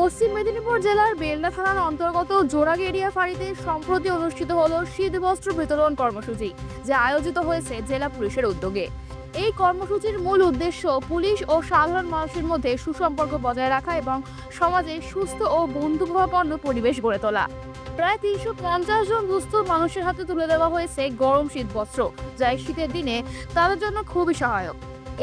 পশ্চিম মেদিনীপুর জেলার বেলদা থানার অন্তর্গত জোড়াগেরিয়া ফাঁড়িতে সম্প্রতি অনুষ্ঠিত হল শীত বস্ত্র বিতরণ কর্মসূচি, যা আয়োজিত হয়েছে জেলা পুলিশের উদ্যোগে। এই কর্মসূচির মূল উদ্দেশ্য পুলিশ ও সাধারণ মানুষের মধ্যে সুসম্পর্ক বজায় রাখা এবং সমাজে সুস্থ ও বন্ধুভাবাপন্ন পরিবেশ গড়ে তোলা। প্রায় তিনশো পঞ্চাশ জন দুস্থ মানুষের হাতে তুলে দেওয়া হয়েছে গরম শীত বস্ত্র, যা শীতের দিনে তাদের জন্য খুবই সহায়ক।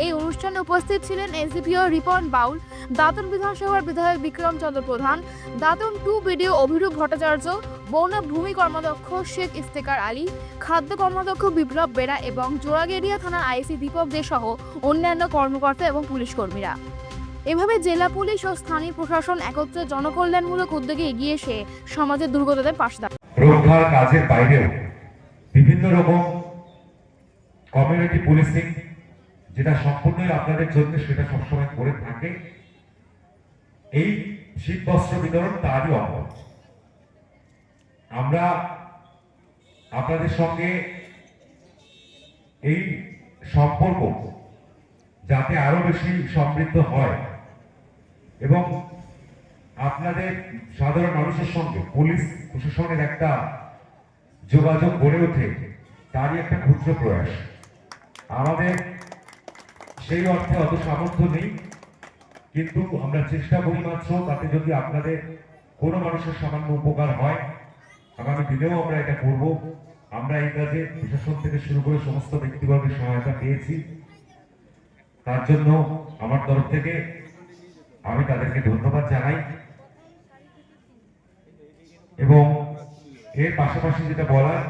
এই অনুষ্ঠানে উপস্থিত ছিলেন এসডিপিও রিপন বাউল, দাঁতন বিধানসভার বিধায়ক বিক্রম চন্দ্র প্রধান, দাঁতন টু বিডিও অভিরূপ ভট্টাচার্য, বৌনা ভূমি কর্মাধ্যক্ষ শেখ ইফতেকার আলী, খাদ্য কর্মাধ্যক্ষ বিপ্লব বেড়া এবং জোড়াগেরিয়া থানার আইসি দীপক দে সহ অন্যান্য কর্মকর্তা এবং পুলিশ কর্মীরা। এভাবে জেলা পুলিশ ও স্থানীয় প্রশাসন একত্রে জনকল্যাণমূলক উদ্যোগে এগিয়ে এসে সমাজের দুর্গতদের পাশে দাঁড়ায়। কাজের বাইরেও বিভিন্ন রকম কমিউনিটি পুলিশিং যেটা সম্পূর্ণই আপনাদের জন্য সেটা সবসময় করে থাকে। এই শীত বস্ত্র বিতরণ তারই অঙ্গ আমরা আপনাদের সঙ্গে এই সম্পর্ক যাতে আরও বেশি সমৃদ্ধ হয় এবং আপনাদের সাধারণ মানুষের সঙ্গে, পুলিশ প্রশাসনের একটা যোগাযোগ গড়ে ওঠে, তারই একটা ক্ষুদ্র প্রয়াস। আমাদের সেই অর্থে অত সামর্থ্য নেই। কিন্তু আমরা চেষ্টা করি মাত্র তাতে যদি আপনাদের কোনো মানুষের সামান্য উপকার হয়, আগামী দিনেও আমরা এটা করব। আমরা এই কাজে প্রশাসন থেকে শুরু করে সমস্ত ব্যক্তিবর্গের সহায়তা পেয়েছি। তার জন্য আমার তরফ থেকে আমি তাদেরকে ধন্যবাদ জানাই। এবং এর পাশাপাশি যেটা বলার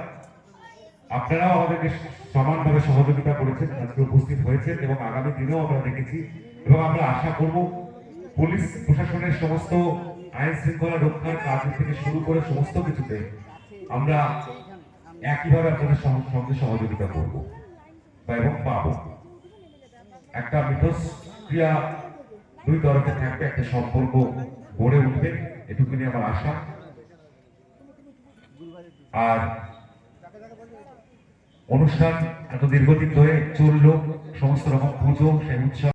আপনারাও আমাদেরকে সমানভাবে সহযোগিতা করেছেন, আজকে উপস্থিত হয়েছেন এবং আগামী দিনেও আমরা দেখেছি এবং আমরা আশা করব পুলিশ প্রশাসনের সমস্ত আইন শৃঙ্খলা রক্ষার কাজ থেকে শুরু করে সমস্ত কিছুতে আমরা একইভাবে আপনাদের সঙ্গে সহযোগিতা করব বা এবং পাবো। একটা মিথস্ক্রিয়া দুই তরফে থাকবে, একটা সম্পর্ক গড়ে উঠবে, এটুকুনি আমার আশা। আর অনুষ্ঠান এত দীর্ঘদিন ধরে চলল সমস্ত রকম পুজো সেই উৎসব।